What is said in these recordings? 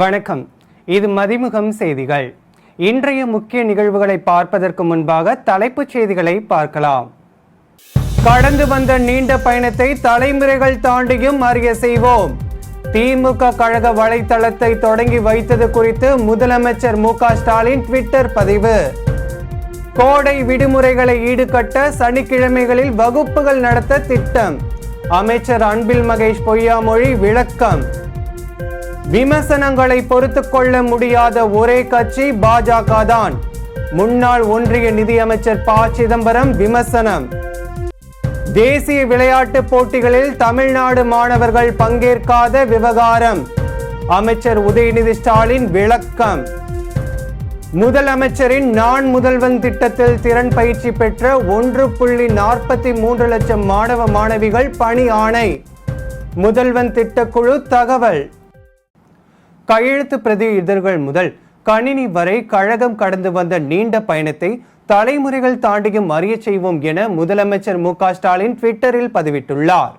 வணக்கம். இது மதிமுகம் செய்திகள். இன்றைய முக்கிய நிகழ்வுகளை பார்ப்பதற்கு முன்பாக தலைப்புச் செய்திகளை பார்க்கலாம். கடந்து வந்த நீண்ட பயணத்தை தலைமுறைகள் தாண்டியும் அறிய செய்வோம். திமுக கழக வலைத்தளத்தை தொடங்கி வைத்தது குறித்து முதலமைச்சர் மு ஸ்டாலின் ட்விட்டர் பதிவு. கோடை விடுமுறைகளை ஈடுகட்ட சனிக்கிழமைகளில் வகுப்புகள் நடத்த திட்டம். அமைச்சர் அன்பில் மகேஷ் பொய்யாமொழி விளக்கம். விமர்சனங்களை பொறுத்து கொள்ள முடியாத ஒரே கட்சி பாஜக தான் முன்னாள் ஒன்றிய நிதியமைச்சர் ப. சிதம்பரம் விமர்சனம். தேசிய விளையாட்டுப் போட்டிகளில் தமிழ்நாடு மாணவர்கள் பங்கேற்காத விவகாரம். அமைச்சர் உதயநிதி ஸ்டாலின் விளக்கம். முதலமைச்சரின் நான் முதல்வன் திட்டத்தில் திறன் பயிற்சி பெற்ற ஒன்று புள்ளி நாற்பத்தி மூன்று லட்சம் மாணவ மாணவிகள் பணி ஆணை. முதல்வன் திட்டக்குழு தகவல். கையெழுத்து பிரதி இதழ்கள் முதல் கணினி வரை கழகம் கடந்து வந்த நீண்ட பயணத்தை தலைமுறைகள் தாண்டியும் அறிய செய்வோம் என முதலமைச்சர் மு ஸ்டாலின் ட்விட்டரில் பதிவிட்டுள்ளார்.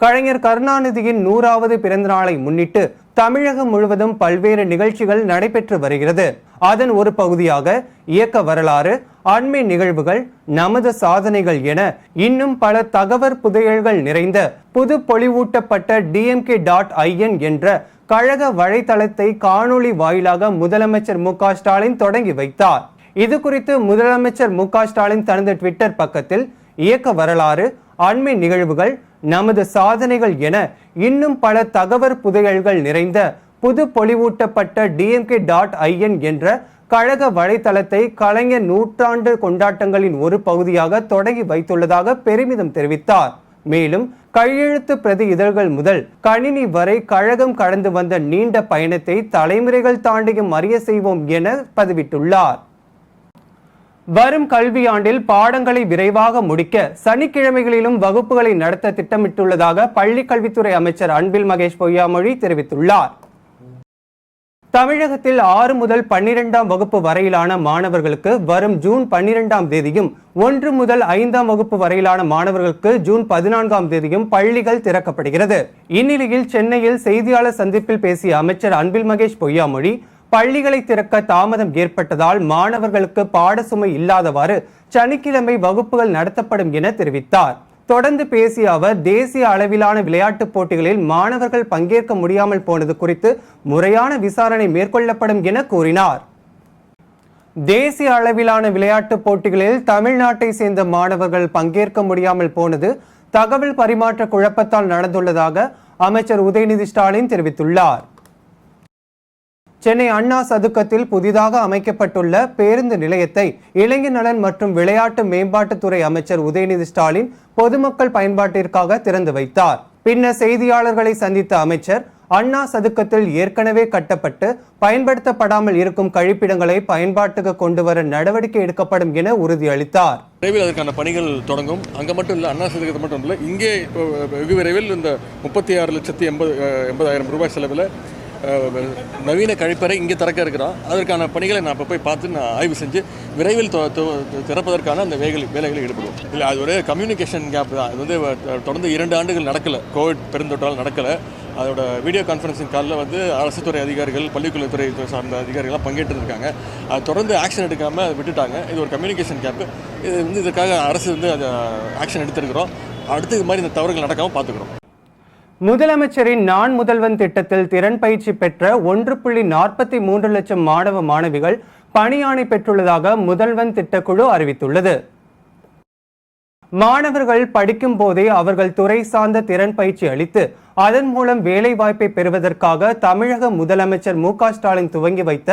கலைஞர் கருணாநிதியின் நூறாவது பிறந்தநாளை முன்னிட்டு தமிழகம் முழுவதும் பல்வேறு நிகழ்ச்சிகள் நடைபெற்று வருகிறது. அதன் ஒரு பகுதியாக இயக்க வரலாறு அண்மை நிகழ்வுகள் நமது சாதனைகள் என இன்னும் பல தகவல் புதையல்கள் நிறைந்த புது பொலிவூட்டப்பட்ட டிஎம்கே டாட் ஐஎன் என்ற கழக வலைத்தளத்தை காணொளி வாயிலாக முதலமைச்சர் மு ஸ்டாலின் தொடங்கி வைத்தார். இது குறித்து முதலமைச்சர் மு ஸ்டாலின் தனது ட்விட்டர் பக்கத்தில் இயக்க வரலாறு அண்மை நிகழ்வுகள் நமது சாதனைகள் என இன்னும் பல தகவல் புதையல்கள் நிறைந்த புது பொலிவூட்டப்பட்ட டிஎம்கே டாட் ஐஎன் என்ற கழக வலைத்தளத்தை கலைஞர் நூற்றாண்டு கொண்டாட்டங்களின் ஒரு பகுதியாக தொடங்கி வைத்துள்ளதாக பெருமிதம் தெரிவித்தார். மேலும் கையெழுத்து பிரதி இதழ்கள் முதல் கணினி வரை கழகம் கடந்து வந்த நீண்ட பயணத்தை தலைமுறைகள் தாண்டியும் அறிய செய்வோம் என பதிவிட்டுள்ளார். வரும் கல்வியாண்டில் பாடங்களை விரைவாக முடிக்க சனிக்கிழமைகளிலும் வகுப்புகளை நடத்த திட்டமிட்டுள்ளதாக பள்ளிக்கல்வித்துறை அமைச்சர் அன்பில் மகேஷ் பொய்யாமொழி தெரிவித்துள்ளார். தமிழகத்தில் ஆறு முதல் பன்னிரெண்டாம் வகுப்பு வரையிலான மாணவர்களுக்கு வரும் ஜூன் பன்னிரெண்டாம் தேதியும் ஒன்று முதல் ஐந்தாம் வகுப்பு வரையிலான மாணவர்களுக்கு ஜூன் பதினான்காம் தேதியும் பள்ளிகள் திறக்கப்படுகிறது. இந்நிலையில் சென்னையில் செய்தியாளர் சந்திப்பில் பேசிய அமைச்சர் அன்பில் மகேஷ் பொய்யாமொழி பள்ளிகளை திறக்க தாமதம் ஏற்பட்டதால் மாணவர்களுக்கு பாடசுமை இல்லாதவாறு சனிக்கிழமை வகுப்புகள் நடத்தப்படும் என தெரிவித்தார். தொடர்ந்து பேசிய அவர் தேசிய அளவிலான விளையாட்டுப் போட்டிகளில் மாணவர்கள் பங்கேற்க முடியாமல் போனது குறித்து முறையான விசாரணை மேற்கொள்ளப்படும் என கூறினார். தேசிய அளவிலான விளையாட்டுப் போட்டிகளில் தமிழ்நாட்டை சேர்ந்த மாணவர்கள் பங்கேற்க முடியாமல் போனது தகவல் பரிமாற்ற குழப்பத்தால் நடந்துள்ளதாக அமைச்சர் உதயநிதி ஸ்டாலின் தெரிவித்துள்ளார். சென்னை அண்ணா சதுக்கத்தில் புதிதாக அமைக்கப்பட்டுள்ள பேருந்து நிலையத்தை இளைஞர் நலன் மற்றும் விளையாட்டு மேம்பாட்டுத்துறை அமைச்சர் உதயநிதி ஸ்டாலின் பொதுமக்கள் பயன்பாட்டிற்காக திறந்து வைத்தார். பின்னர் செய்தியாளர்களை சந்தித்த அமைச்சர் அண்ணா சதுக்கத்தில் ஏற்கனவே கட்டப்பட்டு பயன்படுத்தப்படாமல் இருக்கும் கழிப்பிடங்களை பயன்பாட்டுக்கு கொண்டு வர நடவடிக்கை எடுக்கப்படும் என உறுதியளித்தார். விரைவில் அதற்கான பணிகள் தொடங்கும். அங்கே மட்டும் இல்லை அண்ணா சதுக்கத்தை மட்டும் இல்லை இங்கே வெகு விரைவில் இந்த முப்பத்தி ஆறு லட்சத்தி எண்பது எண்பதாயிரம் ரூபாய் செலவில் நவீன கழிப்பறை இங்கே திறக்க இருக்கிறோம் அதற்கான பணிகளை நான் இப்போ போய் பார்த்து நான் ஆய்வு செஞ்சு விரைவில் திறப்பதற்கான அந்த வேலை வேலைகளை ஈடுபடுவோம். இல்லை அது ஒரு கம்யூனிகேஷன் கேப் தான். அது வந்து தொடர்ந்து இரண்டு ஆண்டுகள் நடக்கலை. கோவிட் பெருந்தொற்றால் நடக்கலை. அதோட வீடியோ கான்ஃபரன்சிங் காலில் வந்து அரசு துறை அதிகாரிகள் பள்ளிக்கல்வித்துறை சார்ந்த அதிகாரிகள்லாம் பங்கேற்றுருக்காங்க அது தொடர்ந்து ஆக்ஷன் எடுக்காமல் அதை விட்டுட்டாங்க. இது ஒரு கம்யூனிகேஷன் கேப்பு இது வந்து இதற்காக அரசு வந்து அதை ஆக்ஷன் எடுத்திருக்கிறோம். அடுத்து இது மாதிரி இந்த தவறுகள் நடக்காமல் பார்த்துக்கிறோம். முதலமைச்சரின் நான் முதல்வன் திட்டத்தில் திறன் பயிற்சி பெற்ற ஒன்று புள்ளி நாற்பத்தி மூன்று லட்சம் மாணவ மாணவிகள் பணியாணை பெற்றுள்ளதாக முதல்வன் திட்டக்குழு அறிவித்துள்ளது. மாணவர்கள் படிக்கும் போதே அவர்கள் துறை சார்ந்த திறன் பயிற்சி அளித்து அதன் மூலம் வேலை வாய்ப்பை பெறுவதற்காக தமிழக முதலமைச்சர் மு ஸ்டாலின் துவங்கி வைத்த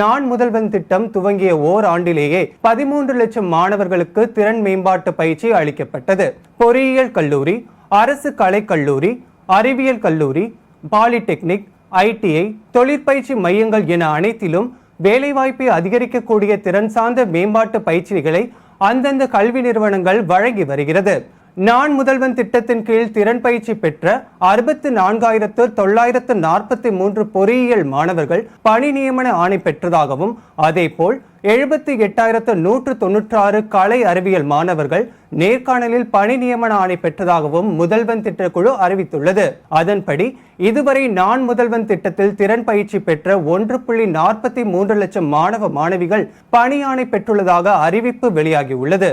நான் முதல்வன் திட்டம் துவங்கிய ஓர் ஆண்டிலேயே பதிமூன்று லட்சம் மாணவர்களுக்கு திறன் மேம்பாட்டு பயிற்சி அளிக்கப்பட்டது. பொறியியல் கல்லூரி அரசு கலைக்கல்லூரி அறிவியல் கல்லூரி பாலிடெக்னிக் ஐடிஐ தொழிற்பயிற்சி மையங்கள் என அனைத்திலும் வேலைவாய்ப்பை அதிகரிக்கக்கூடிய திறன் சார்ந்த மேம்பாட்டு பயிற்சிகளை அந்தந்த கல்வி நிறுவனங்கள் வழங்கி வருகிறது. நான் முதல்வன் திட்டத்தின் கீழ் திறன் பயிற்சி பெற்ற அறுபத்து நான்காயிரத்து தொள்ளாயிரத்து நாற்பத்தி மூன்று பொறியியல் மாணவர்கள் பணி நியமன ஆணை பெற்றதாகவும் அதேபோல் எழுபத்தி எட்டாயிரத்து நூற்று தொன்னூற்றாறு கலை அறிவியல் மாணவர்கள் நேர்காணலில் பணி நியமன ஆணை பெற்றதாகவும் முதல்வன் திட்டக்குழு அறிவித்துள்ளது. அதன்படி இதுவரை நான் முதல்வன் திட்டத்தில் திறன் பயிற்சி பெற்ற ஒன்று புள்ளி நாற்பத்தி மூன்று லட்சம் மாணவ மாணவிகள் பணி ஆணை பெற்றுள்ளதாக அறிவிப்பு வெளியாகியுள்ளது.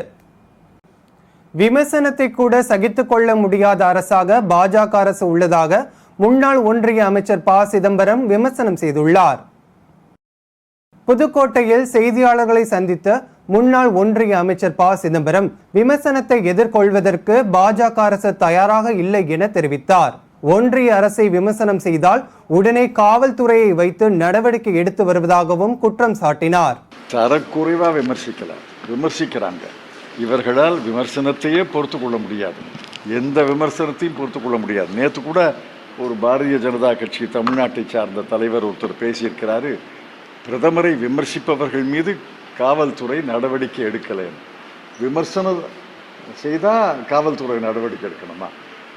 விமர்சனத்தை கூட சகித்து கொள்ள முடியாத அரசாக பாஜக அரசு உள்ளதாக முன்னாள் ஒன்றிய அமைச்சர் ப. சிதம்பரம் விமர்சனம் செய்துள்ளார். புதுக்கோட்டையில் செய்தியாளர்களை சந்தித்த முன்னாள் ஒன்றிய அமைச்சர் ப. சிதம்பரம் விமர்சனத்தை எதிர்கொள்வதற்கு பாஜக அரசு தயாராக இல்லை என தெரிவித்தார். ஒன்றிய அரசை விமர்சனம் செய்தால் உடனே காவல்துறையை வைத்து நடவடிக்கை எடுத்து வருவதாகவும் குற்றம் சாட்டினார். தரக்குறைவா விமர்சிக்கல. விமர்சிக்கிறாங்க. இவர்களால் விமர்சனத்தையே பொறுத்து கொள்ள முடியாது. எந்த விமர்சனத்தையும் பொறுத்து கொள்ள முடியாது. நேற்று கூட ஒரு பாரதிய ஜனதா கட்சி தமிழ்நாட்டை சார்ந்த தலைவர் ஒருத்தர் பேசியிருக்கிறாரு. பிரதமரை விமர்சிப்பவர்கள் மீது காவல்துறை நடவடிக்கை எடுக்கலை. விமர்சனம் செய்தால் காவல்துறை நடவடிக்கை எடுக்கணுமா?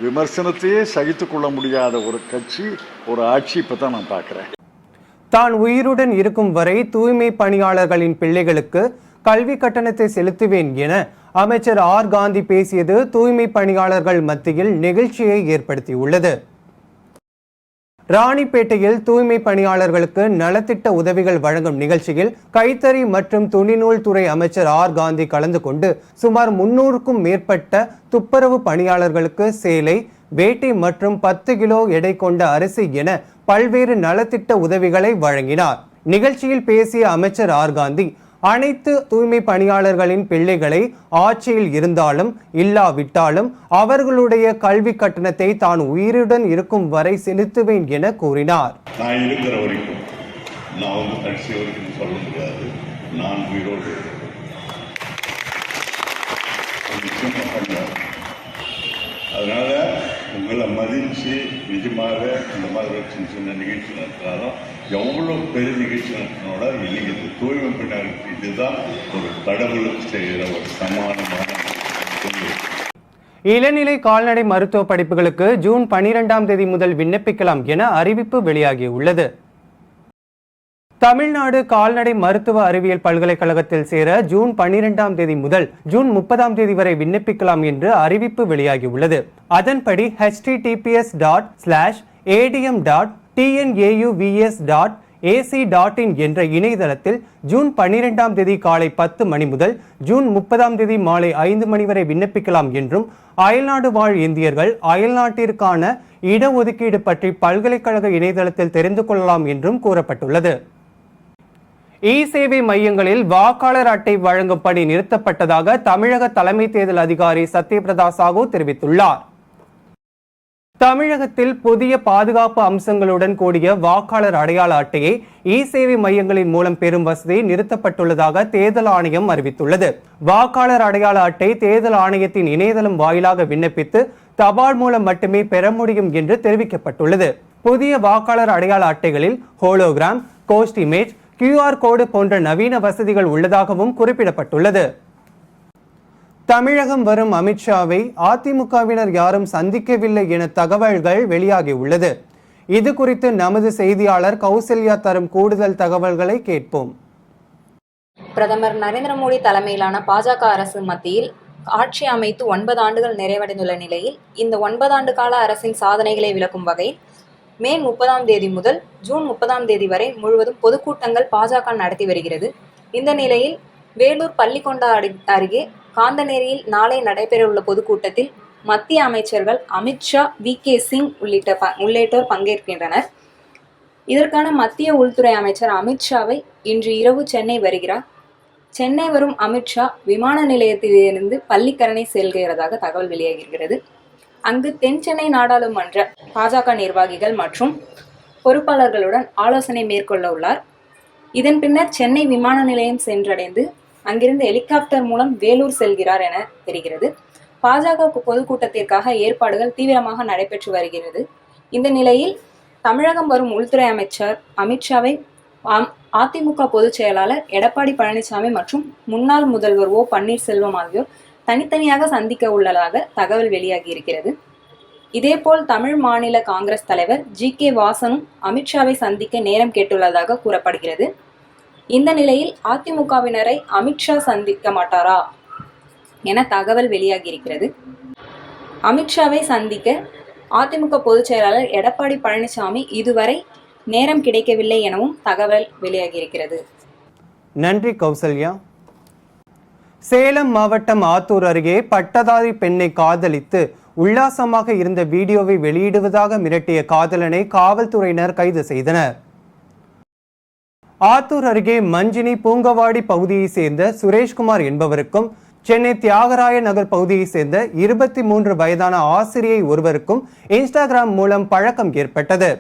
விமர்சனத்தையே சகித்து கொள்ள முடியாத ஒரு கட்சி ஒரு ஆட்சி இப்போ தான் நான் பார்க்குறேன். தான் உயிருடன் இருக்கும் வரை தூய்மை பணியாளர்களின் பிள்ளைகளுக்கு கல்வி கட்டணத்தை செலுத்துவேன் என அமைச்சர் ஆர் காந்தி பேசியது தூய்மை பணியாளர்கள் மத்தியில் நெகிழ்ச்சியை ஏற்படுத்தியுள்ளது. ராணிப்பேட்டையில் தூய்மை பணியாளர்களுக்கு நலத்திட்ட உதவிகள் வழங்கும் நிகழ்ச்சியில் கைத்தறி மற்றும் துணிநூல் துறை அமைச்சர் ஆர் காந்தி கலந்து கொண்டு சுமார் முன்னூறுக்கும் மேற்பட்ட துப்புரவு பணியாளர்களுக்கு சேலை வேட்டி மற்றும் பத்து கிலோ எடை கொண்ட அரிசி என பல்வேறு நலத்திட்ட உதவிகளை வழங்கினார். நிகழ்ச்சியில் பேசிய அமைச்சர் ஆர் காந்தி அனைத்து தூய்மை பணியாளர்களின் பிள்ளைகளை ஆட்சியில் இருந்தாலும் இல்லாவிட்டாலும் அவர்களுடைய கல்வி கட்டணத்தை தான் உயிருடன் இருக்கும் வரை செலுத்துவேன் என கூறினார். நான் இருக்கிற வரைக்கும் நான் வந்து கடைசி வரைக்கும் சொல்ல முடியாது. நான் உயிரோடு அதனால உங்களை மதித்து நிஜமாக இந்த மாதிரி ஒரு சின்ன சின்ன நிகழ்ச்சி நடத்தினாலும் எவ்வளோ பெரிய நிகழ்ச்சி நடத்தினோட இல்லைங்க தூய்மை பின்னாடி இதுதான் ஒரு கடவுளுக்கு செய்கிற ஒரு சமானமான இளநிலை கால்நடை மருத்துவ படிப்புகளுக்கு ஜூன் பனிரெண்டாம் தேதி முதல் விண்ணப்பிக்கலாம் என அறிவிப்பு வெளியாகியுள்ளது. தமிழ்நாடு கால்நடை மருத்துவ அறிவியல் பல்கலைக்கழகத்தில் சேர ஜூன் பன்னிரெண்டாம் தேதி முதல் ஜூன் முப்பதாம் தேதி வரை விண்ணப்பிக்கலாம் என்று அறிவிப்பு வெளியாகியுள்ளது. அதன்படி https dot slash ADM dot TNAUVS dot AC dot in என்ற இணையதளத்தில் ஜூன் பன்னிரெண்டாம் தேதி காலை பத்து மணி முதல் ஜூன் முப்பதாம் தேதி மாலை ஐந்து மணி வரை விண்ணப்பிக்கலாம் என்றும் அயல்நாடு வாழ் இந்தியர்கள் அயல்நாட்டிற்கான இடஒதுக்கீடு பற்றி பல்கலைக்கழக இணையதளத்தில் தெரிந்து கொள்ளலாம் என்றும் கூறப்பட்டுள்ளது. இ சேவை மையங்களில் வாக்காளர் அட்டை வழங்கும் பணி நிறுத்தப்பட்டதாக தமிழக தலைமை தேர்தல் அதிகாரி சத்யபிரதா சாஹூ தெரிவித்துள்ளார். தமிழகத்தில் புதிய பாதுகாப்பு அம்சங்களுடன் கூடிய வாக்காளர் அடையாள அட்டையை இ சேவை மையங்களின் மூலம் பெறும் வசதி நிறுத்தப்பட்டுள்ளதாக தேர்தல் ஆணையம் அறிவித்துள்ளது. வாக்காளர் அடையாள அட்டை தேர்தல் ஆணையத்தின் இணையதளம் வாயிலாக விண்ணப்பித்து தபால் மூலம் மட்டுமே பெற முடியும் என்று தெரிவிக்கப்பட்டுள்ளது. புதிய வாக்காளர் அடையாள அட்டைகளில் hologram ghost image QR code போன்ற நவீன வசதிகள் உள்ளதாகவும் குறிப்பிடப்பட்டுள்ளது. தமிழகம் வரும் அமித்ஷாவை அதிமுகவினர் யாரும் சந்திக்கவில்லை என தகவல்கள் வெளியாகியுள்ளது. இது குறித்து நமது செய்தியாளர் கௌசல்யா தரும் கூடுதல் தகவல்களை கேட்போம். பிரதமர் நரேந்திர மோடி தலைமையிலான பாஜக அரசு மத்தியில் ஆட்சி அமைத்து ஒன்பது ஆண்டுகள் நிறைவடைந்துள்ள நிலையில் இந்த ஒன்பது ஆண்டு கால அரசின் சாதனைகளை விளக்கும் வகையில் மே முப்பதாம் தேதி முதல் ஜூன் முப்பதாம் தேதி வரை முழுவதும் பொதுக்கூட்டங்கள் பாஜக நடத்தி வருகிறது. இந்த நிலையில் வேலூர் பள்ளிக்கொண்டா அருகே காந்தநேரியில் நாளை நடைபெறவுள்ள பொதுக்கூட்டத்தில் மத்திய அமைச்சர்கள் அமித்ஷா வி. கே. சிங் உள்ளிட்ட ப உள்ளிட்டோர் பங்கேற்கின்றனர். இதற்கான மத்திய உள்துறை அமைச்சர் அமித்ஷாவை இன்று இரவு சென்னை வருகிறார். சென்னை வரும் அமித்ஷா விமான நிலையத்திலிருந்து பள்ளிக்கரணை செல்கிறதாக தகவல் வெளியாகிறது அங்கு தென் சென்னை நாடாளுமன்ற பாஜக நிர்வாகிகள் மற்றும் பொறுப்பாளர்களுடன் ஆலோசனை மேற்கொள்ள உள்ளார். இதன் பின்னர் சென்னை விமான நிலையம் சென்றடைந்து அங்கிருந்து ஹெலிகாப்டர் மூலம் வேலூர் செல்கிறார் என தெரிகிறது. பாஜக பொதுக்கூட்டத்திற்காக ஏற்பாடுகள் தீவிரமாக நடைபெற்று வருகிறது. இந்த நிலையில் தமிழகம் வரும் உள்துறை அமைச்சர் அமித்ஷாவை அதிமுக பொதுச் செயலாளர் எடப்பாடி பழனிசாமி மற்றும் முன்னாள் முதல்வர் ஓ பன்னீர்செல்வம் ஆகியோர் தனித்தனியாக சந்திக்க உள்ளதாக தகவல் வெளியாகி இருக்கிறது. இதேபோல் தமிழ் மாநில காங்கிரஸ் தலைவர் ஜி கே வாசனும் அமித்ஷாவை சந்திக்க நேரம் கேட்டுள்ளதாக கூறப்படுகிறது. இந்த நிலையில் அதிமுகவினரை அமித்ஷா சந்திக்க மாட்டாரா என தகவல் வெளியாகி இருக்கிறது அமித்ஷாவை சந்திக்க அதிமுக பொதுச் செயலாளர் எடப்பாடி பழனிசாமி இதுவரை நேரம் கிடைக்கவில்லை எனவும் தகவல் வெளியாகியிருக்கிறது. நன்றி கௌசல்யா. சேலம் மாவட்டம் ஆத்தூர் அருகே பட்டதாரி பெண்ணை காதலித்து உல்லாசமாக இருந்த வீடியோவை வெளியிடுவதாக மிரட்டிய காதலனை காவல்துறையினர் கைது செய்தனர். ஆத்தூர் அருகே மஞ்சினி பூங்கவாடி பகுதியைச் சேர்ந்த சுரேஷ்குமார் என்பவருக்கும் சென்னை தியாகராய நகர் பகுதியைச் சேர்ந்த இருபத்தி மூன்று வயதான ஆசிரியை ஒருவருக்கும் இன்ஸ்டாகிராம் மூலம் பழக்கம் ஏற்பட்டது.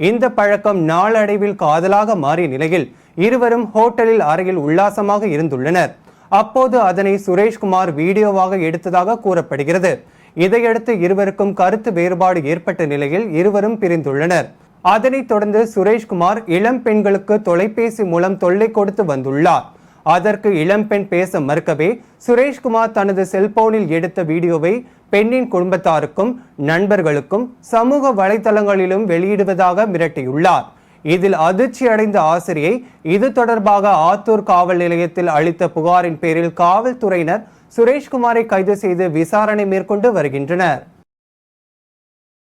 இந்த பழக்கம் நாளடைவில் காதலாக மாறிய நிலையில் இருவரும் ஹோட்டலில் அறையில் உல்லாசமாக இருந்துள்ளனர். அப்போது அதனை சுரேஷ்குமார் வீடியோவாக எடுத்ததாக கூறப்படுகிறது. இதையடுத்து இருவருக்கும் கருத்து வேறுபாடு ஏற்பட்ட நிலையில் இருவரும் பிரிந்துள்ளனர். அதனைத் தொடர்ந்து சுரேஷ்குமார் இளம் பெண்களுக்கு தொலைபேசி மூலம் தொல்லை கொடுத்து வந்துள்ளார். அதற்கு இளம்பெண் பேச மறுக்கவே சுரேஷ்குமார் தனது செல்போனில் எடுத்த வீடியோவை பெண்ணின் குடும்பத்தாருக்கும் நண்பர்களுக்கும் சமூக வலைதளங்களிலும் வெளியிடுவதாக மிரட்டியுள்ளார். இதில் அதிர்ச்சி அடைந்த ஆசிரியை இது தொடர்பாக ஆத்தூர் காவல் நிலையத்தில் அளித்த புகாரின் பேரில் காவல்துறையினர் சுரேஷ்குமாரை கைது செய்து விசாரணை மேற்கொண்டு வருகின்றனர்.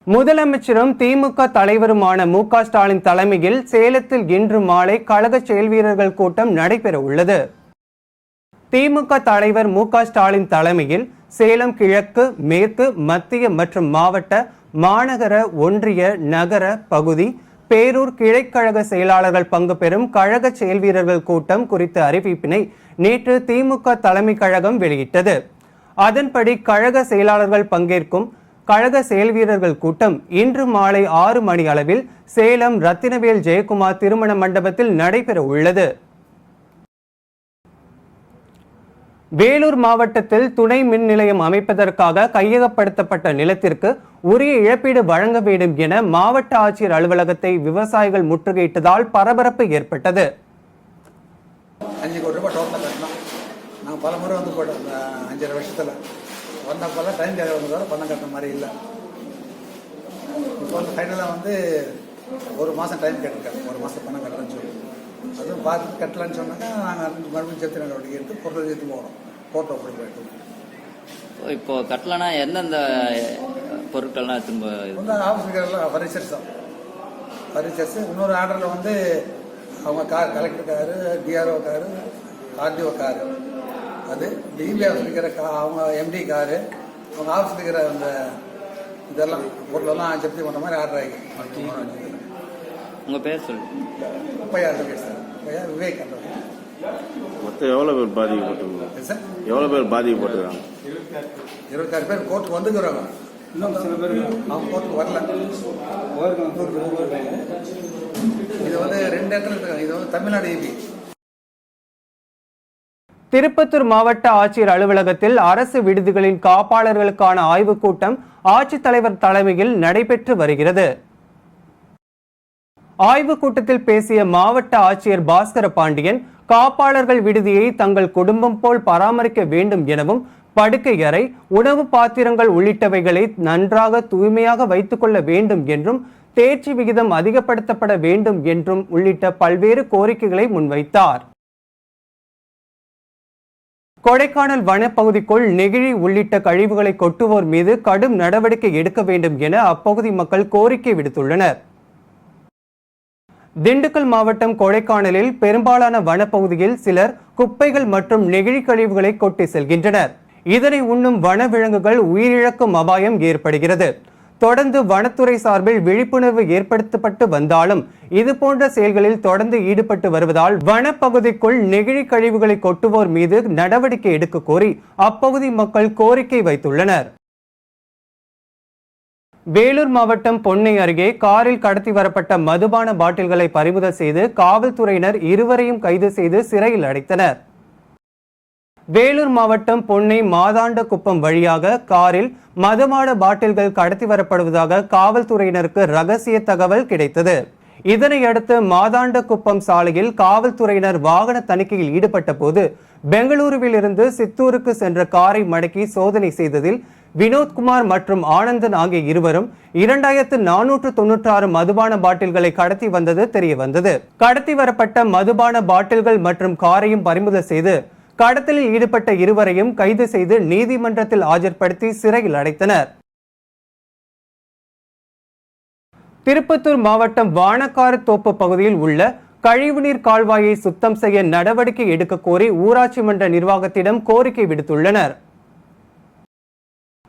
முதலமைச்சரும் திமுக தலைவருமான மு ஸ்டாலின் தலைமையில் சேலத்தில் இன்று மாலை கழக செயல் வீரர்கள் கூட்டம் நடைபெற உள்ளது. திமுக தலைவர் மு ஸ்டாலின் தலைமையில் சேலம் கிழக்கு மேற்கு மத்திய மற்றும் மாவட்ட மாநகர ஒன்றிய நகர பகுதி பேரூர் கிளைக்கழக செயலாளர்கள் பங்கு பெறும் கழக செயல் வீரர்கள் கூட்டம் குறித்த அறிவிப்பினை நேற்று திமுக தலைமை கழகம் வெளியிட்டது. அதன்படி கழக செயலாளர்கள் பங்கேற்கும் கழக செயல் வீரர்கள் கூட்டம் இன்று மாலை ஆறு மணி அளவில் சேலம் ரத்தினவேல் ஜெயக்குமார் திருமண மண்டபத்தில் நடைபெற உள்ளது. வேலூர் மாவட்டத்தில் துணை மின் நிலையம் அமைப்பதற்காக கையகப்படுத்தப்பட்ட நிலத்திற்கு உரிய இழப்பீடு வழங்க வேண்டும் என மாவட்ட ஆட்சியர் அலுவலகத்தை விவசாயிகள் முற்றுகையிட்டதால் பரபரப்பு ஏற்பட்டது. அஞ்சு கோடி ரூபாய் டோட்டல் நாங்கள் பல முறை வந்து போட்டோம். அஞ்சரை வருஷத்தில். வந்தப்பெல்லாம் டைம் கேட்க வந்ததோட பணம் கட்டுற மாதிரி இல்லை. இப்போ வந்து ஃபைனலாக வந்து ஒரு மாதம் டைம் கேட்டிருக்காங்க. ஒரு மாதம் பணம் கட்டலன்னு சொல்லி. அதுவும் பார்த்து கட்டலன்னு சொன்னாங்க நாங்கள் மறுபடியும் ஜப்தி நடவடிக்கை எடுத்து பொருள் எடுத்து போகிறோம் கோர்ட்டை போய் போயிட்டு. இப்போ கட்டலனா எந்தெந்த பொருட்கள்லாம் திரும்ப வந்து ஆஃபீஸர்லாம் ஃபர்னிச்சர்ஸ் தான். ஃபர்னிச்சர்ஸ் இன்னொரு ஆர்டரில் வந்து அவங்க car collector car DRO car RTO car அது டிபி ஆஃபீஸ் இருக்கிற கா அவங்க எம்டி காரு அவங்க ஆஃபீஸ் இருக்கிற அந்த இதெல்லாம் பொருளெல்லாம் ஜப்தி பண்ணுற மாதிரி ஆர்டர் ஆகி உங்க பேர் சொல்லு முப்பையா இருக்கு சார். முப்பையா விவேக் மொத்தம் எவ்வளோ பேர் பாதிக்கப்பட்டிருக்காங்க? சார்? எவ்வளோ பேர் பாதிக்கப்பட்டிருக்காங்க? இருபத்தாறு பேர் கோர்ட்டுக்கு வந்துக்கிறாங்க இன்னும் சில பேர் அவங்க கோர்ட்டுக்கு வரல. இது வந்து ரெண்டு இடத்துல இருக்காங்க. இது வந்து தமிழ்நாடு இபி திருப்பத்தூர் மாவட்ட ஆட்சியர் அலுவலகத்தில் அரசு விடுதிகளின் காப்பாளர்களுக்கான ஆய்வுக் கூட்டம் ஆட்சித்தலைவர் தலைமையில் நடைபெற்று வருகிறது. ஆய்வுக் கூட்டத்தில் பேசிய மாவட்ட ஆட்சியர் பாஸ்கர பாண்டியன் காப்பாளர்கள் விடுதியை தங்கள் குடும்பம் போல் பராமரிக்க வேண்டும் எனவும் படுக்கை அறை உணவு பாத்திரங்கள் உள்ளிட்டவைகளை நன்றாக தூய்மையாக வைத்துக்கொள்ள வேண்டும் என்றும் தேர்ச்சி விகிதம் அதிகப்படுத்தப்பட வேண்டும் என்றும் உள்ளிட்ட பல்வேறு கோரிக்கைகளை முன்வைத்தார். கொடைக்கானல் வனப்பகுதிக்குள் நெகிழி உள்ளிட்ட கழிவுகளை கொட்டுவோர் மீது கடும் நடவடிக்கை எடுக்க வேண்டும் என அப்பகுதி மக்கள் கோரிக்கை விடுத்துள்ளனர். திண்டுக்கல் மாவட்டம் கொடைக்கானலில் பெரும்பாலான வனப்பகுதியில் சிலர் குப்பைகள் மற்றும் நெகிழி கழிவுகளை கொட்டி செல்கின்றனர். இதனை உண்ணும் வனவிலங்குகள் உயிரிழக்கும் அபாயம் ஏற்படுகிறது. தொடர்ந்து வனத்துறை சார்பில் விழிப்புணர்வு ஏற்படுத்தப்பட்டு வந்தாலும் இதுபோன்ற செயல்களில் தொடர்ந்து ஈடுபட்டு வருவதால் வனப்பகுதிக்குள் நெகிழி கழிவுகளை கொட்டுவோர் மீது நடவடிக்கை எடுக்க கோரி அப்பகுதி மக்கள் கோரிக்கை வைத்துள்ளனர். வேலூர் மாவட்டம் பொன்னை அருகே காரில் கடத்தி வரப்பட்ட மதுபான பாட்டில்களை பறிமுதல் செய்து காவல்துறையினர் இருவரையும் கைது செய்து சிறையில் அடைத்தனர். வேலூர் மாவட்டம் பொன்னை மாதாண்ட குப்பம் வழியாக காரில் மதுபான பாட்டில்கள் கடத்தி வரப்படுவதாக காவல்துறையினருக்கு ரகசிய தகவல் கிடைத்தது. இதனையடுத்து மாதாண்டகுப்பம் சாலையில் காவல்துறையினர் வாகன தணிக்கையில் ஈடுபட்ட போது பெங்களூருவில் இருந்து சித்தூருக்கு சென்ற காரை மடக்கி சோதனை செய்ததில் வினோத்குமார் மற்றும் ஆனந்தன் ஆகிய இருவரும் இரண்டாயிரத்து நானூற்று தொன்னூற்றி ஆறு மதுபான பாட்டில்களை கடத்தி வந்தது தெரிய வந்தது கடத்தி வரப்பட்ட மதுபான பாட்டில்கள் மற்றும் காரையும் பறிமுதல் செய்து கடத்தலில் ஈடுபட்ட இருவரையும் கைது செய்து நீதிமன்றத்தில் ஆஜர்படுத்தி சிறையில் அடைத்தனர். திருப்பத்தூர் மாவட்டம் வானக்காரத்தோப்பு பகுதியில் உள்ள கழிவுநீர் கால்வாயை சுத்தம் செய்ய நடவடிக்கை எடுக்க கோரி ஊராட்சி மன்ற நிர்வாகத்திடம் கோரிக்கை விடுத்துள்ளனர்.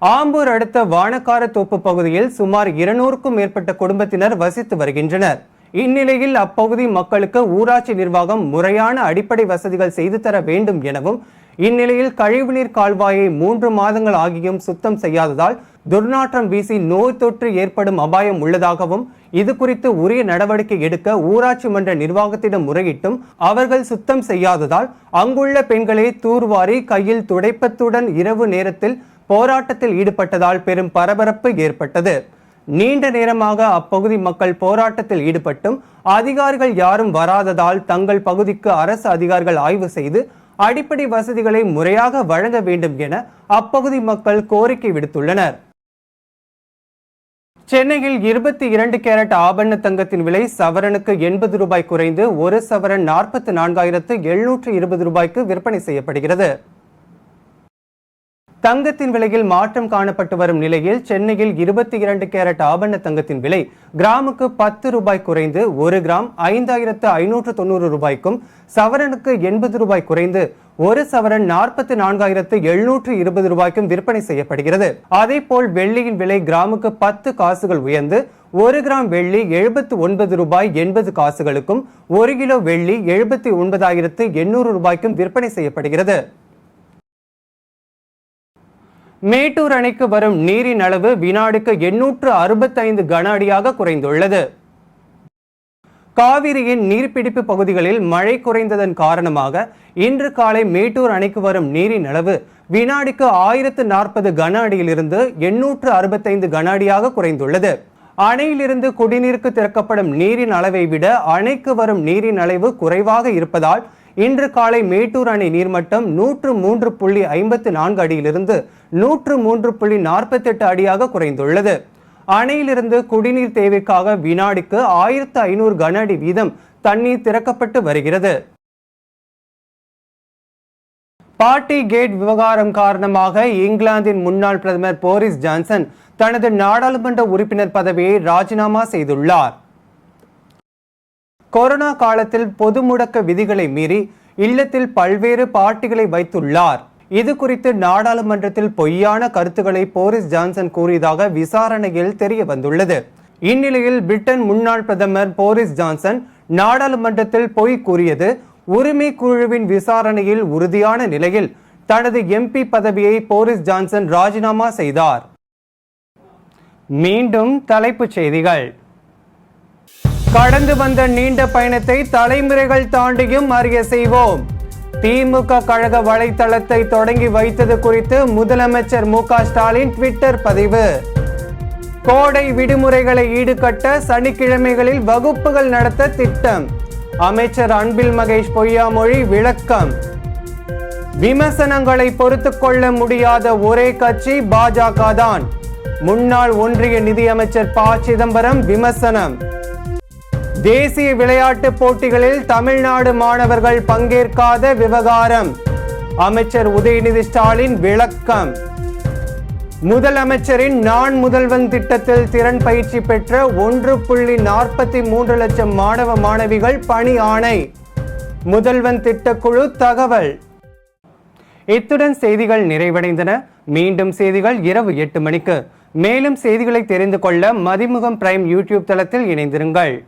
ஆம்பூர் அடுத்த வானக்கார தோப்பு பகுதியில் சுமார் இருநூறுக்கும் மேற்பட்ட குடும்பத்தினர் வசித்து வருகின்றனர். இந்நிலையில் அப்பகுதி மக்களுக்கு ஊராட்சி நிர்வாகம் முறையான அடிப்படை வசதிகள் செய்து தர வேண்டும் எனவும் இந்நிலையில் கழிவுநீர் கால்வாயை மூன்று மாதங்கள் ஆகியும் சுத்தம் செய்யாததால் துர்நாற்றம் வீசி நோய் தொற்று ஏற்படும் அபாயம் உள்ளதாகவும் இது குறித்து உரிய நடவடிக்கை எடுக்க ஊராட்சி மன்ற நிர்வாகத்திடம் முறையிட்டும் அவர்கள் சுத்தம் செய்யாததால் அங்குள்ள பெண்களை தூர்வாரி கையில் துடைப்பத்துடன் இரவு நேரத்தில் போராட்டத்தில் ஈடுபட்டதால் பெரும் பரபரப்பு ஏற்பட்டது. நீண்ட நேரமாக அப்பகுதி மக்கள் போராட்டத்தில் ஈடுபட்டும் அதிகாரிகள் யாரும் வராததால் தங்கள் பகுதிக்கு அரசு அதிகாரிகள் ஆய்வு செய்து அடிப்படை வசதிகளை முறையாக வழங்க வேண்டும் என அப்பகுதி மக்கள் கோரிக்கை விடுத்துள்ளனர். சென்னையில் இருபத்தி இரண்டு கேரட் ஆபரண தங்கத்தின் விலை சவரனுக்கு எண்பது ரூபாய் குறைந்து ஒரு சவரன் நாற்பத்தி நான்காயிரத்து எழுநூற்று இருபது ரூபாய்க்கு விற்பனை செய்யப்படுகிறது. தங்கத்தின் விலையில் மாற்றம் காணப்பட்டு வரும் நிலையில் சென்னையில் இருபத்தி இரண்டு கேரட் ஆபரண தங்கத்தின் விலை கிராமுக்கு பத்து ரூபாய் குறைந்து ஒரு கிராம் ஐந்தாயிரத்து ஐநூற்று தொண்ணூறு ரூபாய்க்கும் சவரனுக்கு எண்பது ரூபாய் குறைந்து ஒரு சவரன் நாற்பத்தி நான்காயிரத்து எழுநூற்று இருபது ரூபாய்க்கும் விற்பனை செய்யப்படுகிறது. அதேபோல் வெள்ளியின் விலை கிராமுக்கு பத்து காசுகள் உயர்ந்து ஒரு கிராம் வெள்ளி எழுபத்து ஒன்பது ரூபாய் எண்பது காசுகளுக்கும் ஒரு கிலோ வெள்ளி எழுபத்தி ஒன்பதாயிரத்து எண்ணூறு ரூபாய்க்கும் விற்பனை செய்யப்படுகிறது. மேட்டூர் அணைக்கு வரும் நீரின் அளவு வினாடிக்கு எண்ணூற்று அறுபத்தைந்து கன அடியாக குறைந்துள்ளது. காவிரியின் நீர்பிடிப்பு பகுதிகளில் மழை குறைந்ததன் காரணமாக இன்று காலை மேட்டூர் அணைக்கு வரும் நீரின் அளவு வினாடிக்கு ஆயிரத்து நாற்பது கன அடியிலிருந்து எண்ணூற்று அறுபத்தைந்து கன அடியாக குறைந்துள்ளது. அணையிலிருந்து குடிநீருக்கு திறக்கப்படும் நீரின் அளவை விட அணைக்கு வரும் நீரின் அளவு குறைவாக இருப்பதால் இன்று காலை மேட்டூர் அணை நீர்மட்டம் நூற்று மூன்று புள்ளி ஐம்பத்து நான்கு அடியிலிருந்து நூற்று மூன்று புள்ளி நாற்பத்தி எட்டு அடியாக குறைந்துள்ளது. அணையிலிருந்து குடிநீர் தேவைக்காக வினாடிக்கு ஆயிரத்து ஐநூறு கன அடி வீதம் தண்ணீர் திறக்கப்பட்டு வருகிறது. பார்ட்டி கேட் விவகாரம் காரணமாக இங்கிலாந்தின் முன்னாள் பிரதமர் போரிஸ் ஜான்சன் தனது நாடாளுமன்ற உறுப்பினர் பதவியை ராஜினாமா செய்துள்ளார். கொரோனா காலத்தில் பொது முடக்க விதிகளை மீறி இல்லத்தில் பல்வேறு பார்ட்டிகளை வைத்துள்ளார். இது குறித்து நாடாளுமன்றத்தில் பொய்யான கருத்துக்களை போரிஸ் ஜான்சன் கூறியதாக விசாரணையில் தெரிய வந்துள்ளது. இந்நிலையில் பிரிட்டன் முன்னாள் பிரதமர் போரிஸ் ஜான்சன் நாடாளுமன்றத்தில் பொய் கூறியது உரிமை குழுவின் விசாரணையில் உறுதியான நிலையில் தனது எம்பி பதவியை போரிஸ் ஜான்சன் ராஜினாமா செய்தார். மீண்டும் தலைப்புச் செய்திகள். கடந்து வந்த நீண்ட பயணத்தை தலைமுறைகள் தாண்டியும் அறிய செய்வோம். திமுக கழக வலைத்தளத்தை தொடங்கி வைத்தது குறித்து முதலமைச்சர் மு ஸ்டாலின் ட்விட்டர் பதிவு. கோடை விடுமுறைகளை ஈடுகட்ட சனிக்கிழமைகளில் வகுப்புகள் நடத்த திட்டம். அமைச்சர் அன்பில் மகேஷ் பொய்யாமொழி விளக்கம். விமர்சனங்களை பொறுத்து கொள்ள முடியாத ஒரே கட்சி பாஜக தான் முன்னாள் ஒன்றிய நிதியமைச்சர் ப சிதம்பரம் விமர்சனம். தேசிய விளையாட்டுப் போட்டிகளில் தமிழ்நாடு மாணவர்கள் பங்கேற்காத விவகாரம். அமைச்சர் உதயநிதி ஸ்டாலின் விளக்கம். முதலமைச்சரின் நான் முதல்வன் திட்டத்தில் திறன் பயிற்சி பெற்ற ஒன்று புள்ளி நாற்பத்தி மூன்று லட்சம் மாணவ மாணவிகள் பணி ஆணை. முதல்வன் திட்டக்குழு தகவல். இத்துடன் செய்திகள் நிறைவடைந்தன. மீண்டும் செய்திகள் இரவு எட்டு மணிக்கு. மேலும் செய்திகளை தெரிந்து கொள்ள மதிமுகம் பிரைம் யூடியூப் தளத்தில் இணைந்திருங்கள்.